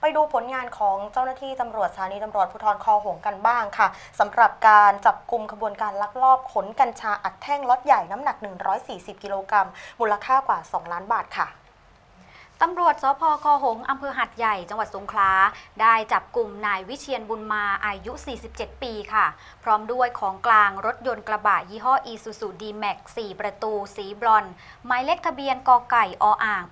ไปดูผลงานของเจ้าหน้าที่ตำรวจสถานีตำรวจภูธรคอหงกันบ้างค่ะสำหรับการจับกลุ่มขบวนการลักลอบขนกัญชาอัดแท่งล็อตใหญ่น้ำหนัก 140 กิโลกรัมมูลค่ากว่า 2 ล้านบาทค่ะ ตำรวจสพคอหงส์อำเภอหัดใหญ่จังหวัดสงขลาได้จับกลุ่มนายวิเชียนบุญมาอายุ 47 ปีค่ะ พร้อมด้วยของกลางรถยนต์กระบะยี่ห้อ Isuzu D-Max 4ประตู สีบรอนหมายเลขทะเบียนกไก่ออ่าง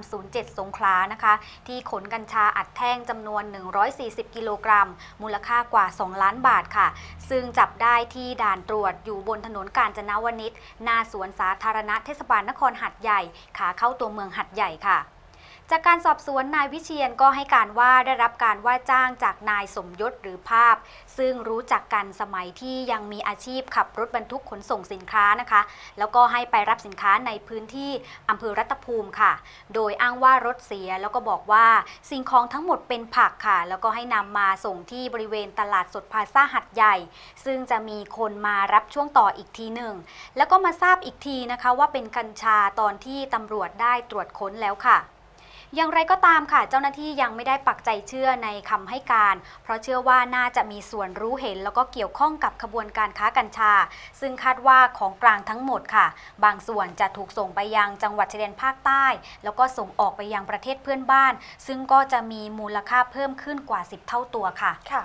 8307 สงขลานะคะ ที่ขนกัญชาอัดแท่งจำนวน 140 กิโลกรัม มูลค่ากว่า 2 ล้านบาทค่ะ ซึ่งจับได้ที่ด่านตรวจอยู่บนถนนกาญจนาวนิชหน้าสวนสาธารณะเทศบาลนครหัดใหญ่ ขาเข้าตัวเมืองหัดใหญ่ค่ะ จากการสอบสวนนายวิเชียนก็ให้การว่าได้รับการว่าจ้างจากนายสมยศหรือภาพ ซึ่งรู้จักกันสมัยที่ยังมีอาชีพขับรถบรรทุกขนส่งสินค้านะคะ แล้วก็ให้ไปรับสินค้าในพื้นที่อำเภอรัตภูมิค่ะ โดยอ้างว่ารถเสียแล้วก็บอกว่าสิ่งของทั้งหมดเป็นผักค่ะ แล้วก็ให้นำมาส่งที่บริเวณตลาดสดพาซาหัดใหญ่ ซึ่งจะมีคนมารับช่วงต่ออีกทีหนึ่งแล้วก็มาทราบอีกทีนะคะว่าเป็นกัญชาตอนที่ตำรวจได้ตรวจค้นแล้วค่ะ อย่างไรก็ตามค่ะ เจ้าหน้าที่ยังไม่ได้ปักใจเชื่อในคำให้การ เพราะเชื่อว่าน่าจะมีส่วนรู้เห็น แล้วก็เกี่ยวข้องกับขบวนการค้ากัญชา ซึ่งคาดว่าของกลางทั้งหมดค่ะ บางส่วนจะถูกส่งไปยังจังหวัดชายแดนภาคใต้ แล้วก็ส่งออกไปยังประเทศเพื่อนบ้าน ซึ่งก็จะมีมูลค่าเพิ่มขึ้นกว่า 10 เท่าตัวค่ะ ค่ะ